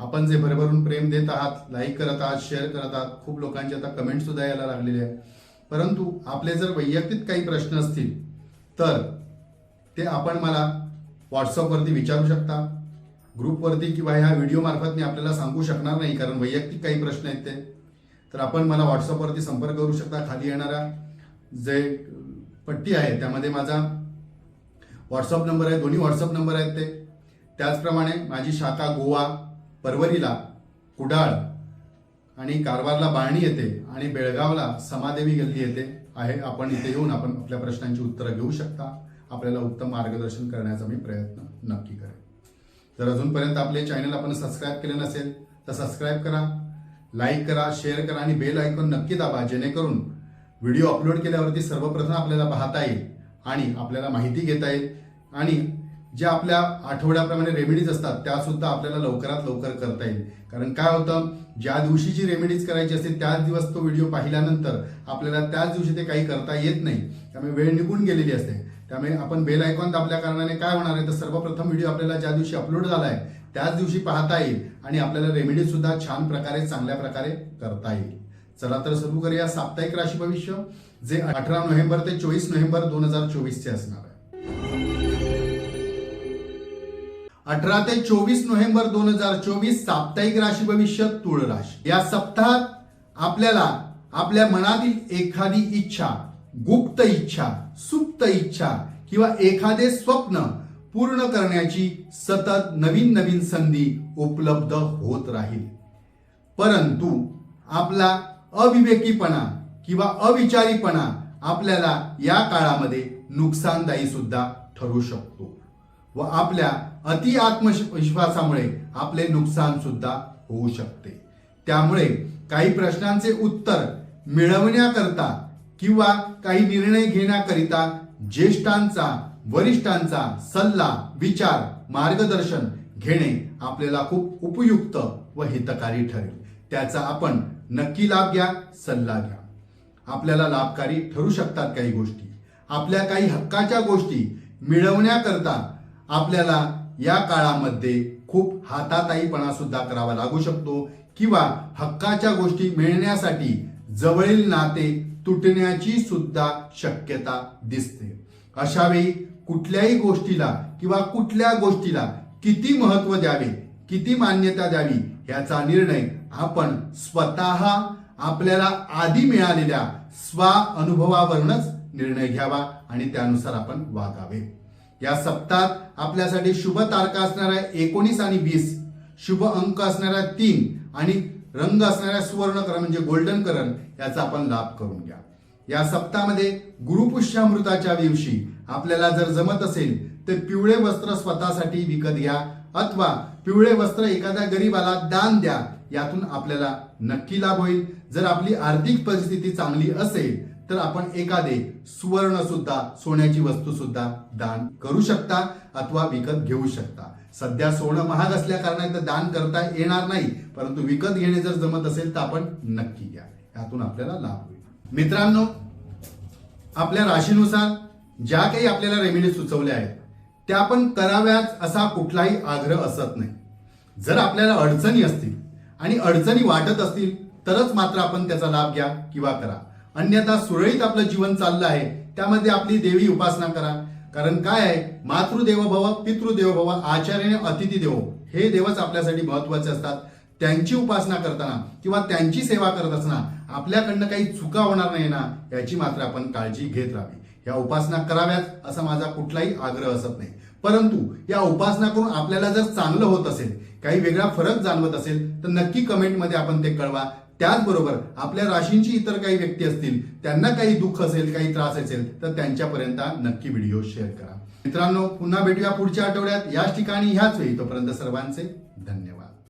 आपण जे भरभरून प्रेम देत आहात लाईक करत आहात शेअर करत आहात खूप लोकांचे आता कमेंट सुद्धा यायला लागलेले आहेत. परंतु आपले जर वैयक्तिक काही प्रश्न असतील तर ते आपण मला व्हॉट्सअपवरती विचारू शकता ग्रुपवरती किंवा ह्या व्हिडिओमार्फत मी आपल्याला सांगू शकणार नाही कारण वैयक्तिक काही प्रश्न आहेत ते. तर आपण मला व्हॉट्सअपवरती संपर्क करू शकता खाली येणारा जे पट्टी आहे त्यामध्ये माझा व्हॉट्सअप नंबर आहे दोन्ही व्हॉट्सअप नंबर आहेत ते. त्याचप्रमाणे माझी शाखा गोवा परवरीला कुडाळ आणि कारवारला बाळणी येते आणि बेळगावला समादेवी गल्ली येते आहे. आपण इथे येऊन आपण आपल्या प्रश्नांची उत्तरं घेऊ शकता. आपल्याला उत्तम मार्गदर्शन करण्याचा मी प्रयत्न नक्की करेन. जर अजूनपर्यंत आपले चॅनल आपण सबस्क्राईब केले नसेल तर सबस्क्राईब करा लाईक करा शेअर करा आणि बेल आयकॉन नक्की दाबा. जेणेकरून व्हिडिओ अपलोड केल्यावरती सर्वप्रथम आपल्याला पाहता येईल आणि आपल्याला माहिती घेता येईल आणि ज्या आपल्या आठवड्याप्रमाणे रेमेडीज असतात त्या सुद्धा आपल्याला लवकरात लवकर करता येईल. कारण काय होतं ज्या दिवशी जी रेमेडीज करायची असते त्याच दिवस तो व्हिडिओ पाहिल्यानंतर आपल्याला त्याच दिवशी ते काही करता येत नाही. त्यामुळे वेळ निघून गेलेली असते. त्यामुळे आपण बेल आयकॉन दाबल्या कारणाने काय होणार आहे तर सर्वप्रथम व्हिडिओ आपल्याला ज्या दिवशी अपलोड झाला आहे त्याच दिवशी पाहता येईल आणि आपल्याला रेमेडीज सुद्धा छान प्रकारे चांगल्या प्रकारे करता येईल. चला तर सुरू करूया साप्ताहिक राशी भविष्य जे अठरा नोव्हेंबर ते चोवीस नोव्हेंबर दोन हजार चोवीसचे असणार आहे. अठरा ते चोवीस नोव्हेंबर दोन हजार चोवीस साप्ताहिक राशी भविष्य तुळ राशी. या सप्ताहात आपल्याला आपल्या मनातील एखादी इच्छा गुप्त इच्छा सुप्त इच्छा किंवा एखादे स्वप्न पूर्ण करण्याची सतत नवीन नवीन संधी उपलब्ध होत राहील. परंतु आपला अविवेकीपणा किंवा अविचारीपणा आपल्याला या काळामध्ये नुकसानदायी सुद्धा ठरू शकतो व आपल्या अति आत्मविश्वासामुळे आपले नुकसान सुद्धा होऊ शकते. त्यामुळे काही प्रश्नांचे उत्तर मिळवण्याकरता किंवा काही निर्णय घेण्याकरिता ज्येष्ठांचा वरिष्ठांचा सल्ला विचार मार्गदर्शन घेणे आपल्याला खूप उपयुक्त व हितकारी ठरेल. त्याचा आपण नक्की लाभ घ्या सल्ला घ्या. आपल्याला लाभकारी ठरू शकतात काही गोष्टी. आपल्या काही हक्काच्या गोष्टी मिळवण्याकरता आपल्याला या काळामध्ये खूप हाताताईपणा सुद्धा करावा लागू शकतो किंवा हक्काच्या गोष्टी मिळण्यासाठी जवळील नाते तुटण्याची सुद्धा शक्यता दिसते. अशा वेळी कुठल्याही गोष्टीला किंवा कुठल्या गोष्टीला किती महत्त्व द्यावे किती मान्यता द्यावी याचा निर्णय आपण स्वतः आपल्याला आधी मिळालेल्या स्व अनुभवावरूनच निर्णय घ्यावा आणि त्यानुसार आपण वागावे. या सप्ताहात आपल्यासाठी शुभ तारखा असणाऱ्या एकोणीस आणि वीस शुभ अंक असणाऱ्या तीन आणि रंग असणाऱ्या सुवर्ण करण म्हणजे गोल्डन करण याचा आपण लाभ करून घ्या. या सप्ताहामध्ये गुरुपुष्यामृताच्या दिवशी आपल्याला जर जमत असेल तर पिवळे वस्त्र स्वतःसाठी विकत घ्या अथवा पिवळे वस्त्र एखाद्या गरीबाला दान द्या यातून आपल्याला नक्की लाभ होईल. जर आपली आर्थिक परिस्थिती चांगली असेल तर आपण एखादे सुवर्ण सुद्धा सोन्याची वस्तू सुद्धा दान करू शकता अथवा विकत घेऊ शकता. सध्या सोनं महाग असल्या कारणाने तर दान करता येणार नाही परंतु विकत घेणे जर जमत असेल तर आपण नक्की घ्या. यातून आपल्याला लाभ होईल. मित्रांनो आपल्या राशीनुसार ज्या काही आपल्याला रेमेडी सुचवल्या आहेत त्या आपण कराव्यात असा कुठलाही आग्रह असत नाही. जर आपल्याला अडचणी असतील आणि अडचणी वाटत असतील तरच मात्र आपण त्याचा लाभ घ्या किंवा करा. अन्यथा सुरळीत आपलं जीवन चाललं आहे. त्यामध्ये आपली देवी उपासना करा. कारण काय आहे? मातृदेव भव पितृदेव भव आचार्याने अतिथी देव. हे देवच आपल्यासाठी महत्त्वाचे असतात. त्यांची उपासना करताना किंवा त्यांची सेवा करत असताना आपल्याकडनं काही चुका होणार नाही ना याची मात्र आपण काळजी घेत राहावी. या उपासना कराव्यात असा माझा कुठलाही आग्रह असत नाही. परंतु या उपासना करून आपल्याला जर चांगलं होत असेल काही वेगळा फरक जाणवत असेल तर नक्की कमेंटमध्ये आपण ते कळवा. त्याचबरोबर आपल्या राशींची इतर काही व्यक्ती असतील त्यांना काही दुःख असेल काही त्रास असेल तर त्यांच्यापर्यंत नक्की व्हिडिओ शेअर करा. मित्रांनो पुन्हा भेटूया पुढच्या आठवड्यात. याच ठिकाणी ह्याच वेळी. तोपर्यंत सर्वांचे धन्यवाद.